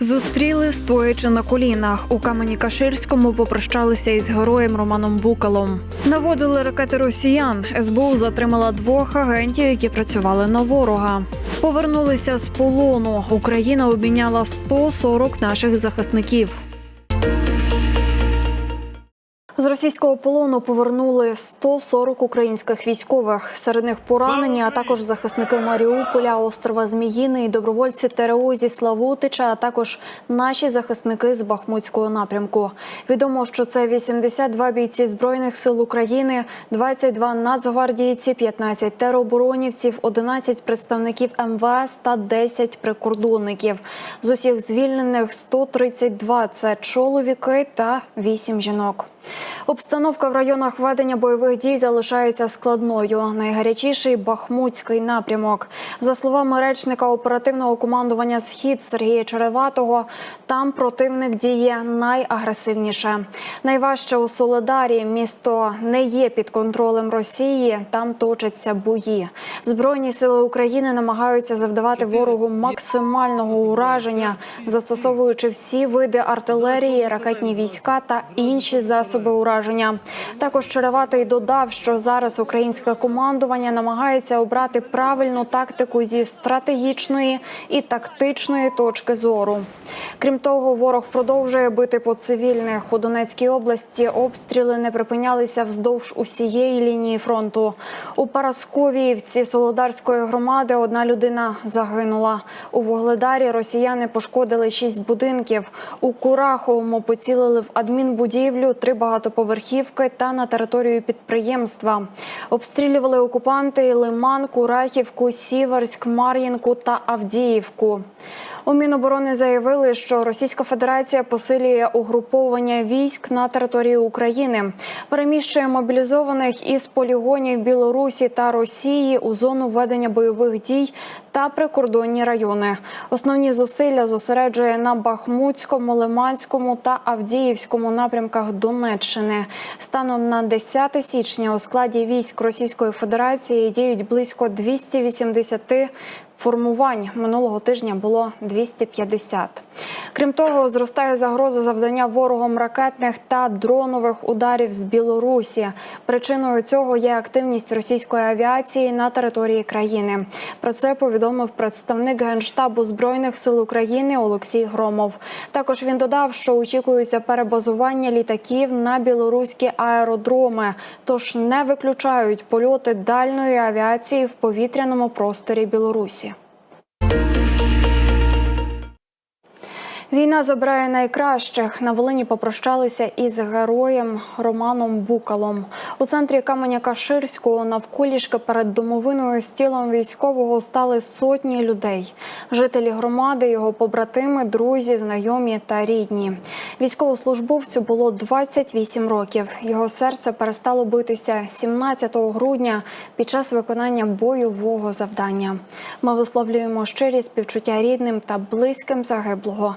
Зустріли стоячи на колінах. У камені Каширському попрощалися із героєм Романом Букалом. Наводили ракети росіян. СБУ затримала двох агентів, які працювали на ворога. Повернулися з полону. Україна обміняла 140 наших захисників. З російського полону повернули 140 українських військових. Серед них поранені, а також захисники Маріуполя, острова Зміїний, добровольці ТРО зі Славутича, а також наші захисники з Бахмутського напрямку. Відомо, що це 82 бійці збройних сил України, 22 нацгвардійці, 15 тероборонівців, 11 представників МВС та 10 прикордонників. З усіх звільнених 132 – це чоловіки та 8 жінок. Обстановка в районах ведення бойових дій залишається складною. Найгарячіший Бахмутський напрямок. За словами речника оперативного командування Схід Сергія Череватого, там противник діє найагресивніше. Найважче у Соледарі місто не є під контролем Росії. Там точаться бої. Збройні сили України намагаються завдавати ворогу максимального ураження, застосовуючи всі види артилерії, ракетні війська та інші засоби ураження. Також Череватий додав, що зараз українське командування намагається обрати правильну тактику зі стратегічної і тактичної точки зору. Крім того, ворог продовжує бити по цивільних у Донецькій області. Обстріли не припинялися вздовж усієї лінії фронту. У Парасковіївці Солодарської громади одна людина загинула. У Вугледарі росіяни пошкодили шість будинків. У Кураховому поцілили в адмінбудівлю, три багатоповерхівки та на територію підприємства. Обстрілювали окупанти і Лиман, Курахівку, Сіверськ, Мар'їнку та Авдіївку. У Міноборони заявили, що Російська Федерація посилює угруповування військ на території України, переміщує мобілізованих із полігонів Білорусі та Росії у зону ведення бойових дій та прикордонні райони. Основні зусилля зосереджує на Бахмутському, Лиманському та Авдіївському напрямках Донеччини. Станом на 10 січня у складі військ Російської Федерації діють близько 280 Формувань минулого тижня було 250. Крім того, зростає загроза завдання ворогом ракетних та дронових ударів з Білорусі. Причиною цього є активність російської авіації на території країни. Про це повідомив представник генштабу збройних сил України Олексій Громов. Також він додав, що очікується перебазування літаків на білоруські аеродроми, тож не виключають польоти дальної авіації в повітряному просторі Білорусі. Війна забирає найкращих. На Волині попрощалися із героєм Романом Букалом. У центрі каменя Каширського навколішки перед домовиною з тілом військового стали сотні людей. Жителі громади, його побратими, друзі, знайомі та рідні. Військовослужбовцю було 28 років. Його серце перестало битися 17 грудня під час виконання бойового завдання. Ми висловлюємо щирі співчуття рідним та близьким загиблого.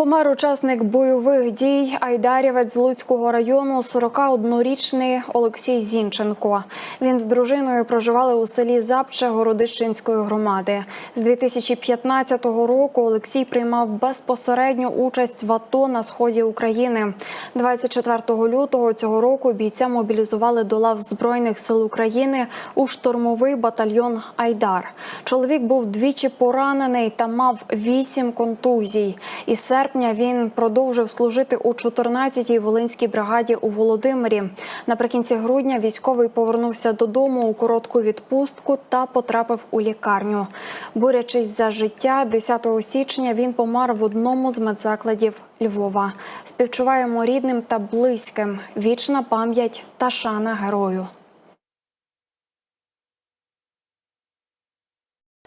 Помер учасник бойових дій Айдарівець з Луцького району 41-річний Олексій Зінченко. Він з дружиною проживали у селі Запче Городищенської громади. З 2015 року Олексій приймав безпосередню участь в АТО на сході України. 24 лютого цього року бійця мобілізували до лав Збройних сил України у штурмовий батальйон Айдар. Чоловік був двічі поранений та мав вісім контузій. Із серпня він продовжив служити у 14-й Волинській бригаді у Володимирі. Наприкінці грудня військовий повернувся додому у коротку відпустку та потрапив у лікарню. Борячись за життя, 10 січня він помер в одному з медзакладів Львова. Співчуваємо рідним та близьким. Вічна пам'ять та шана герою.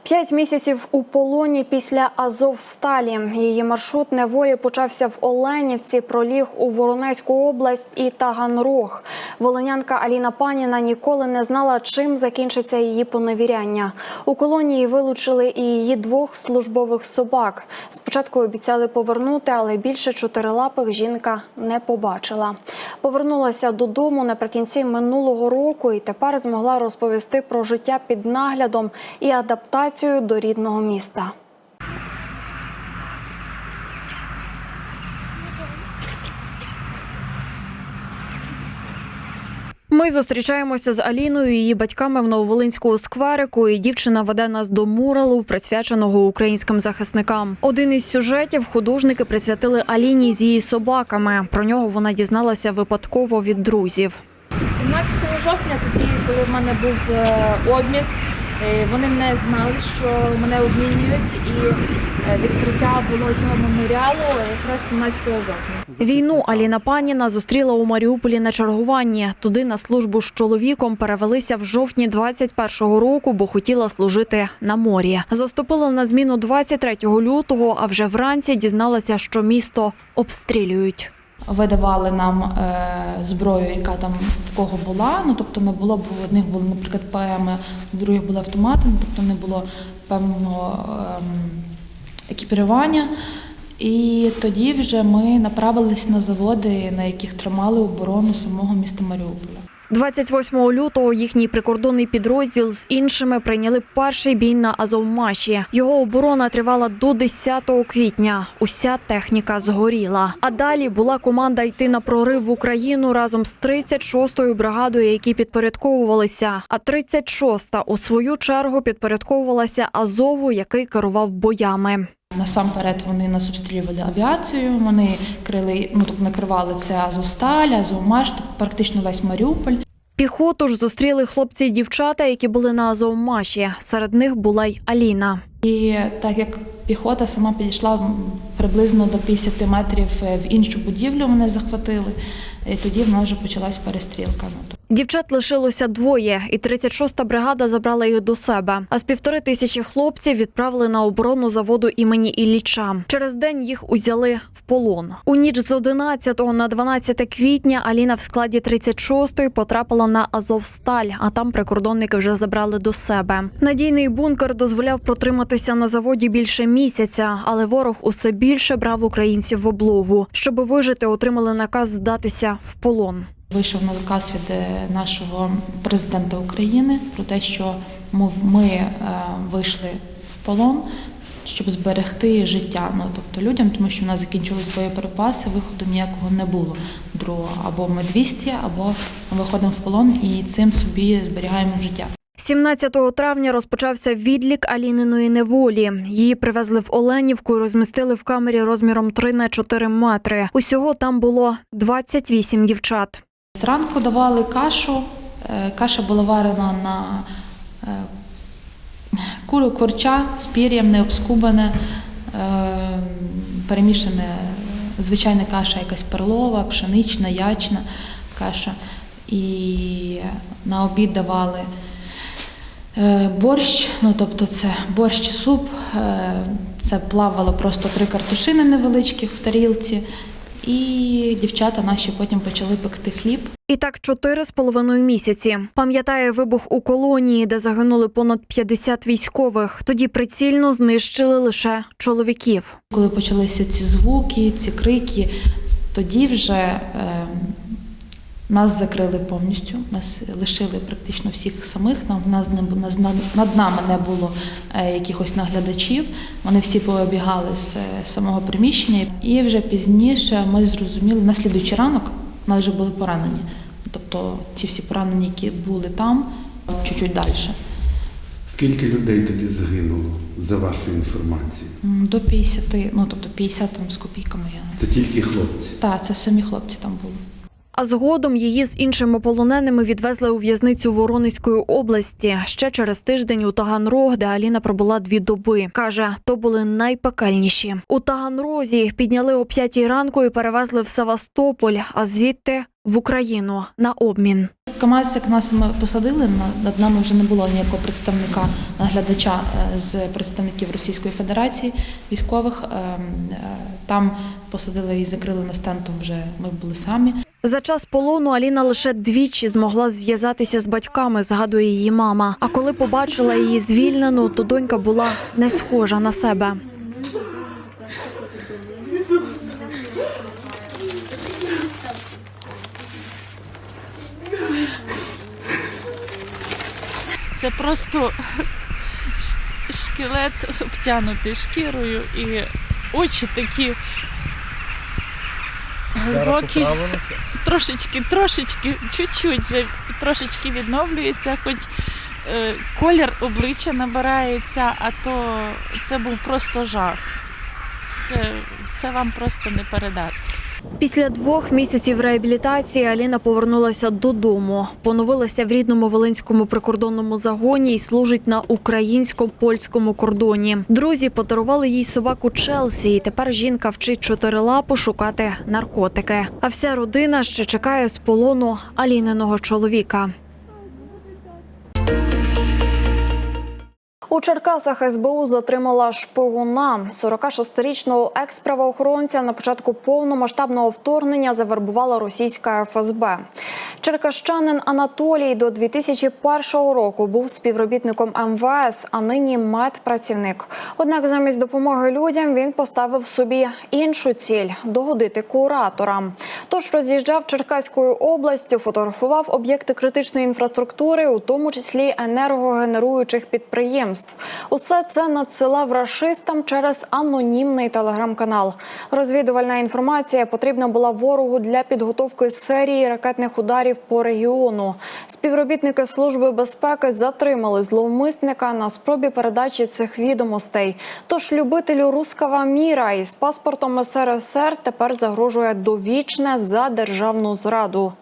П'ять місяців у полоні після Азовсталі. Її маршрут неволі почався в Оленівці, проліг у Воронезьку область і Таганрог. Волинянка Аліна Паніна ніколи не знала, чим закінчиться її поневіряння. У колонії вилучили і її двох службових собак. Спочатку обіцяли повернути, але більше чотирилапих жінка не побачила. Повернулася додому наприкінці минулого року і тепер змогла розповісти про життя під наглядом і адаптацію до рідного міста. Ми зустрічаємося з Аліною і її батьками в Нововолинському скверику. І дівчина веде нас до муралу, присвяченого українським захисникам. Один із сюжетів художники присвятили Аліні з її собаками. Про нього вона дізналася випадково від друзів. 17 жовтня, тоді, коли в мене був е, обмін, вони не знали, що мене обмінюють, і е, відкриття було цього меморіалу якраз 17 жовтня. Війну Аліна Паніна зустріла у Маріуполі на чергуванні. Туди на службу з чоловіком перевелися в жовтні 21-го року, бо хотіла служити на морі. Заступила на зміну 23 лютого, а вже вранці дізналася, що місто обстрілюють. Видавали нам е, зброю, яка там в кого була. Ну тобто не було, бо в одних були, наприклад, ПМ, в других були автомати, ну, тобто не було певного ем, екіпірування. І тоді вже ми направились на заводи, на яких тримали оборону самого міста Маріуполя. 28 лютого їхній прикордонний підрозділ з іншими прийняли перший бій на Азовмаші. Його оборона тривала до 10 квітня. Уся техніка згоріла. А далі була команда йти на прорив в Україну разом з 36-ю бригадою, які підпорядковувалися. А 36-та у свою чергу підпорядковувалася Азову, який керував боями. Насамперед вони нас обстрілювали авіацією. Вони крили, ну тобто накривали це Азовсталь, Азовмаш, тобто практично весь Маріуполь. Піхоту ж зустріли хлопці і дівчата, які були на Азовмаші. Серед них була й Аліна. І так як піхота сама підійшла приблизно до 50 метрів е, в іншу будівлю, мене захватили. І тоді в нас вже почалась перестрілка. Дівчат лишилося двоє, і 36-та бригада забрала їх до себе. А з півтори тисячі хлопців відправили на оборону заводу імені Ілліча. Через день їх узяли в полон. У ніч з 11 на 12 квітня Аліна в складі 36-ї потрапила на Азовсталь, а там прикордонники вже забрали до себе. Надійний бункер дозволяв протриматися на заводі більше місяця, але ворог усе більше брав українців в облогу. Щоб вижити, отримали наказ здатися в полон. Вийшов наказ від е, нашого президента України про те, що ми, е, вийшли в полон, щоб зберегти життя. Ну тобто людям, тому що в нас закінчились боєприпаси, виходу ніякого не було другого. Або ми 200, або виходимо в полон і цим собі зберігаємо життя. 17 травня розпочався відлік Аліниної неволі. Її привезли в Оленівку розмістили в камері розміром 3 на 4 метри. Усього там було 28 дівчат. Зранку давали кашу. Е, Каша була варена на е, куру корча з пір'ям, не обскубане, е, перемішане звичайна каша, якась перлова, пшенична, ячна каша. І на обід давали борщ, ну тобто це борщ суп. Це плавало просто три картошини невеличких в тарілці. І дівчата наші потім почали пекти хліб. І так чотири з половиною місяці. Пам'ятає вибух у колонії, де загинули понад 50 військових. Тоді прицільно знищили лише чоловіків. Коли почалися ці звуки, ці крики, тоді вже е, нас закрили повністю, нас лишили практично всіх самих. Нам нас не нас над, нами не було е, якихось наглядачів. Вони всі пообігали з е, самого приміщення. І вже пізніше ми зрозуміли, на слідуючий ранок нас вже були поранені. Тобто ті всі поранені, які були там, чуть-чуть далі. Скільки людей тоді загинуло за вашою інформацією? До 50, ну тобто 50 там з копійками. Я Це тільки хлопці. так, це самі хлопці там були. А згодом її з іншими полоненими відвезли у в'язницю Воронезької області. Ще через тиждень у Таганрог, де Аліна пробула дві доби. Каже, то були найпекельніші. У Таганрозі підняли о п'ятій ранку і перевезли в Севастополь, а звідти в Україну на обмін. В КАМАЗ, як нас ми посадили, на- над нами вже не було ніякого представника наглядача е, з представників Російської Федерації військових. Ем, е, Там посадили і закрили на стентом вже ми були самі. За час полону Аліна лише двічі змогла зв'язатися з батьками, згадує її мама. А коли побачила її звільнену, то донька була не схожа на себе. Це просто ш- шкелет обтянутий шкірою і очі такі глибокі, трошечки, трошечки, чуть-чуть вже трошечки відновлюється, хоч е, колір обличчя набирається, а то це був просто жах. Це, це вам просто не передати. Після двох місяців реабілітації Аліна повернулася додому, поновилася в рідному волинському прикордонному загоні і служить на українсько-польському кордоні. Друзі подарували їй собаку Челсі, і тепер жінка вчить чотирилапу шукати наркотики. А вся родина ще чекає з полону Аліниного чоловіка. У Черкасах СБУ затримала шпигуна. 46-річного екс-правоохоронця на початку повномасштабного вторгнення завербувала російська ФСБ. Черкащанин Анатолій до 2001 року був співробітником МВС, а нині медпрацівник. Однак замість допомоги людям він поставив собі іншу ціль догодити кураторам. Тож роз'їжджав Черкаською областю, фотографував об'єкти критичної інфраструктури, у тому числі енергогенеруючих підприємств. Усе це надсилав рашистам через анонімний телеграм-канал. Розвідувальна інформація потрібна була ворогу для підготовки серії ракетних ударів по регіону. Співробітники служби безпеки затримали зловмисника на спробі передачі цих відомостей. Тож любителю рускава міра із паспортом СРСР тепер загрожує довічне за державну зраду.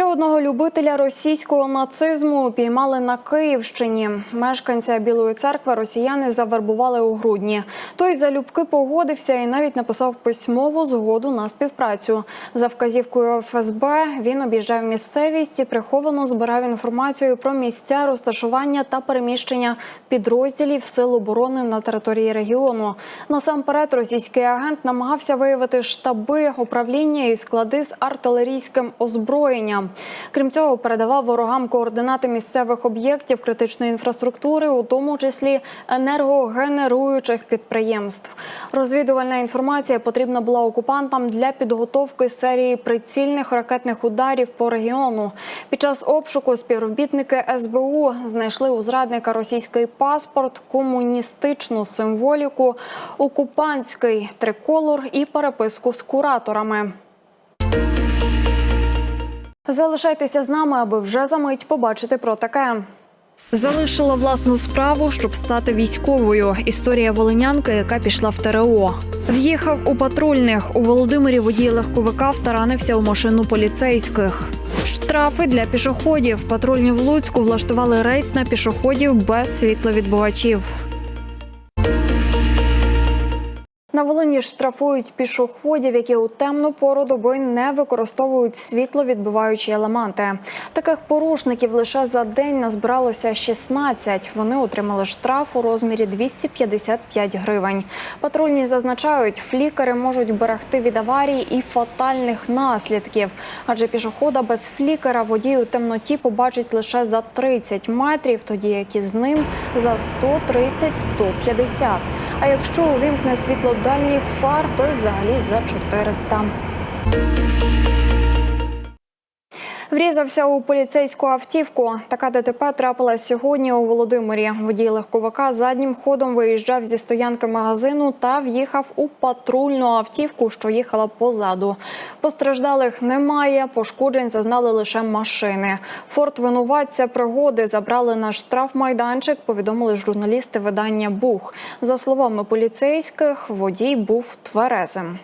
Ще одного любителя російського нацизму упіймали на Київщині. Мешканця Білої церкви росіяни завербували у грудні. Той залюбки погодився і навіть написав письмову згоду на співпрацю. За вказівкою ФСБ він об'їжджав місцевість і приховано збирав інформацію про місця розташування та переміщення підрозділів сил оборони на території регіону. Насамперед, російський агент намагався виявити штаби, управління і склади з артилерійським озброєнням. Крім цього, передавав ворогам координати місцевих об'єктів критичної інфраструктури, у тому числі енергогенеруючих підприємств. Розвідувальна інформація потрібна була окупантам для підготовки серії прицільних ракетних ударів по регіону. Під час обшуку співробітники СБУ знайшли у зрадника російський паспорт, комуністичну символіку, окупантський триколор і переписку з кураторами. Залишайтеся з нами, аби вже за мить побачити про таке. Залишила власну справу, щоб стати військовою. Історія волинянки, яка пішла в ТРО. В'їхав у патрульних. У Володимирі водій легковика втаранився у машину поліцейських. Штрафи для пішоходів. Патрульні в Луцьку влаштували рейд на пішоходів без світловідбувачів. Волині штрафують пішоходів, які у темну пору доби не використовують світловідбиваючі елементи. Таких порушників лише за день назбиралося 16. Вони отримали штраф у розмірі 255 гривень. Патрульні зазначають, флікери можуть берегти від аварій і фатальних наслідків. Адже пішохода без флікера водій у темноті побачить лише за 30 метрів, тоді як із ним за 130-150. А якщо увімкне світло дальніх фар, то й взагалі за 400. Врізався у поліцейську автівку. Така ДТП трапилась сьогодні у Володимирі. Водій легковика заднім ходом виїжджав зі стоянки магазину та в'їхав у патрульну автівку, що їхала позаду. Постраждалих немає. Пошкоджень зазнали лише машини. Форт винуватця пригоди забрали на штрафмайданчик. Повідомили журналісти видання Бух. За словами поліцейських, водій був тверезим.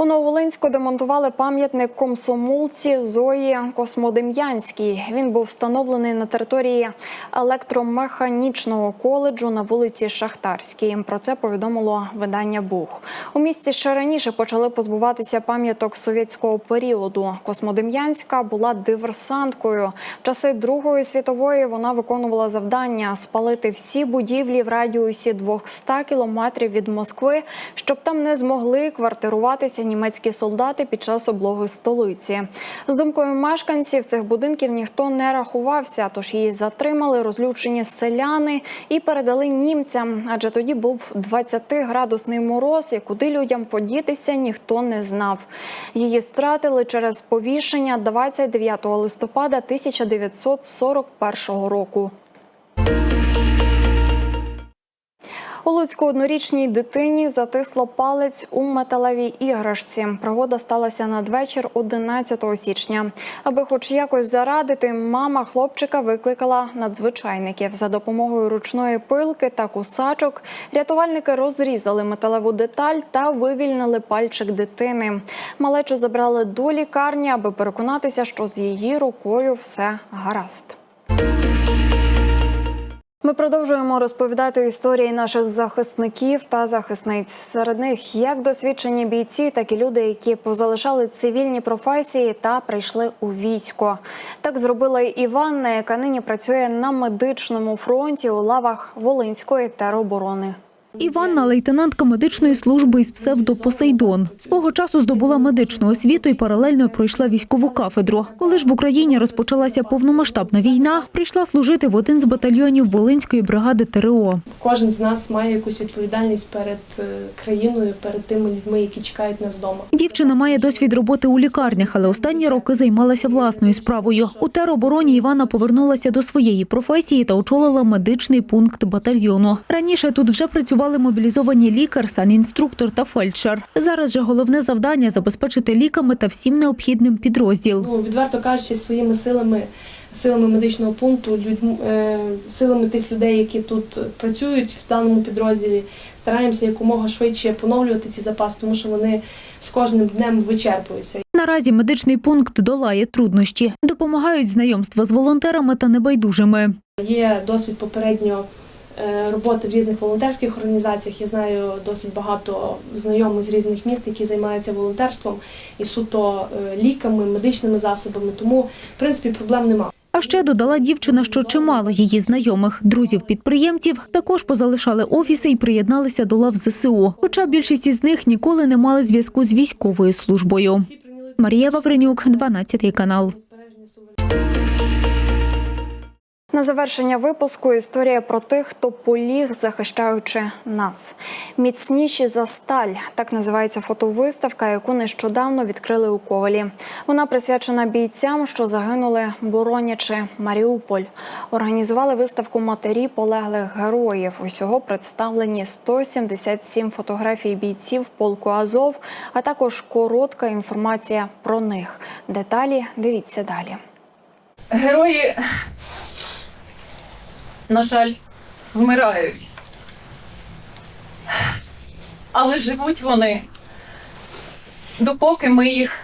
У Нововолинську демонтували пам'ятник комсомолці Зої Космодем'янській. Він був встановлений на території електромеханічного коледжу на вулиці Шахтарській. Про це повідомило видання Бух. У місті ще раніше почали позбуватися пам'яток совєтського періоду. Космодем'янська була диверсанткою. В часи Другої світової вона виконувала завдання спалити всі будівлі в радіусі 200 кілометрів від Москви, щоб там не змогли квартируватися німецькі солдати під час облоги столиці. З думкою мешканців цих будинків ніхто не рахувався, тож її затримали розлючені селяни і передали німцям. Адже тоді був 20-градусний мороз, і куди людям подітися ніхто не знав. Її стратили через повішення 29 листопада 1941 року. У Луцьку однорічній дитині затисло палець у металевій іграшці. Пригода сталася надвечір 11 січня. Аби хоч якось зарадити, мама хлопчика викликала надзвичайників. За допомогою ручної пилки та кусачок рятувальники розрізали металеву деталь та вивільнили пальчик дитини. Малечу забрали до лікарні, аби переконатися, що з її рукою все гаразд. Ми продовжуємо розповідати історії наших захисників та захисниць. Серед них як досвідчені бійці, так і люди, які позалишали цивільні професії та прийшли у військо. Так зробила Іванна, яка нині працює на медичному фронті у лавах Волинської тероборони. Іванна – лейтенантка медичної служби із псевдо Посейдон. Свого часу здобула медичну освіту і паралельно пройшла військову кафедру. Коли ж в Україні розпочалася повномасштабна війна, прийшла служити в один з батальйонів Волинської бригади ТРО. Кожен з нас має якусь відповідальність перед е, країною, перед тими людьми, які чекають нас вдома. Дівчина має досвід роботи у лікарнях, але останні роки займалася власною справою. У теробороні Івана повернулася до своєї професії та очолила медичний пункт батальйону. Раніше тут вже працювали мобілізовані лікар, санінструктор та фельдшер. Зараз же головне завдання забезпечити ліками та всім необхідним підрозділ. Ну відверто кажучи, своїми силами, силами медичного пункту, людьм, е, силами тих людей, які тут працюють в даному підрозділі, стараємося якомога швидше поновлювати ці запаси, тому що вони з кожним днем вичерпуються. Наразі медичний пункт долає труднощі, допомагають знайомства з волонтерами та небайдужими. Є досвід попередньо роботи в різних волонтерських організаціях. Я знаю досить багато знайомих з різних міст, які займаються волонтерством і суто е, ліками, медичними засобами. Тому, в принципі, проблем немає. А ще додала дівчина, що чимало її знайомих, друзів-підприємців також позалишали офіси і приєдналися до лав ЗСУ. Хоча більшість із них ніколи не мали зв'язку з військовою службою. Марія Вавренюк, 12 канал. На завершення випуску історія про тих, хто поліг, захищаючи нас. Міцніші за сталь так називається фотовиставка, яку нещодавно відкрили у Ковалі. Вона присвячена бійцям, що загинули, боронячи Маріуполь. Організували виставку матері полеглих героїв. Усього представлені 177 фотографій бійців полку Азов, а також коротка інформація про них. Деталі дивіться далі. Герої, на жаль, вмирають. Але живуть вони, допоки ми їх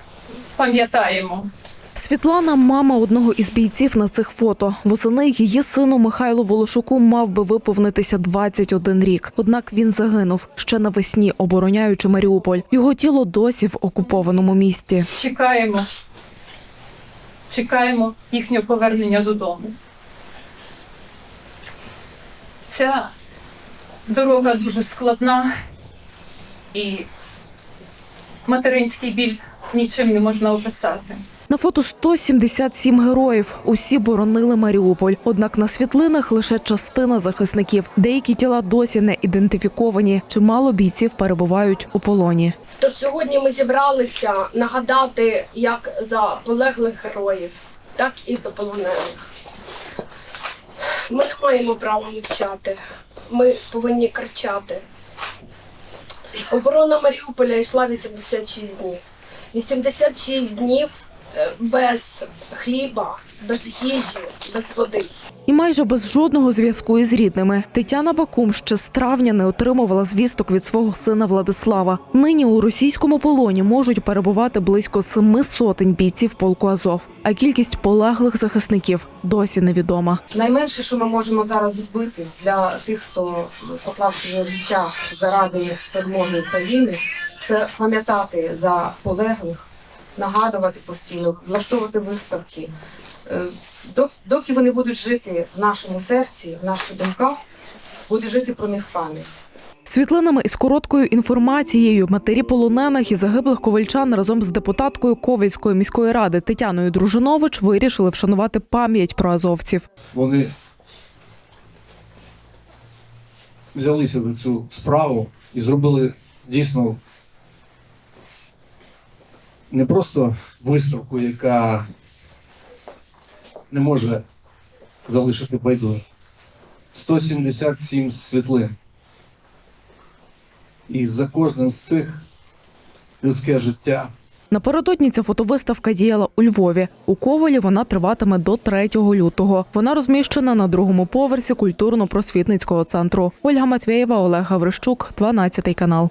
пам'ятаємо. Світлана мама одного із бійців на цих фото. Восени її сину Михайлу Волошуку мав би виповнитися 21 рік. Однак він загинув ще навесні, обороняючи Маріуполь. Його тіло досі в окупованому місті. Чекаємо, чекаємо їхнього повернення додому. Ця дорога дуже складна і материнський біль нічим не можна описати. На фото 177 героїв. Усі боронили Маріуполь. Однак на світлинах лише частина захисників. Деякі тіла досі не ідентифіковані. Чимало бійців перебувають у полоні. Тож сьогодні ми зібралися нагадати як за полеглих героїв, так і за полонених. Ми не маємо права мовчати. Ми повинні кричати. Оборона Маріуполя йшла 86 днів. 86 днів без хліба, без їжі, без води. І майже без жодного зв'язку із рідними Тетяна Бакум ще з травня не отримувала звісток від свого сина Владислава. Нині у російському полоні можуть перебувати близько семи сотень бійців полку Азов, а кількість полеглих захисників досі невідома. Найменше, що ми можемо зараз зробити для тих, хто поклав своє життя заради перемоги України, це пам'ятати за полеглих, нагадувати постійно, влаштовувати виставки. Е, Доки вони будуть жити в нашому серці, в наших думках, буде жити про них пам'ять. Світлинами із короткою інформацією матері полонених і загиблих ковальчан разом з депутаткою Ковальської міської ради Тетяною Дружинович вирішили вшанувати пам'ять про азовців. вони взялися за цю справу і зробили дійсно не просто виставку, яка не може залишити байдуже. 177 світлин. І за кожним з цих людське життя. Напередодні ця фотовиставка діяла у Львові. У Ковалі вона триватиме до 3 лютого. Вона розміщена на другому поверсі культурно-просвітницького центру. Ольга Матвєєва, Олег Гаврищук, 12 канал.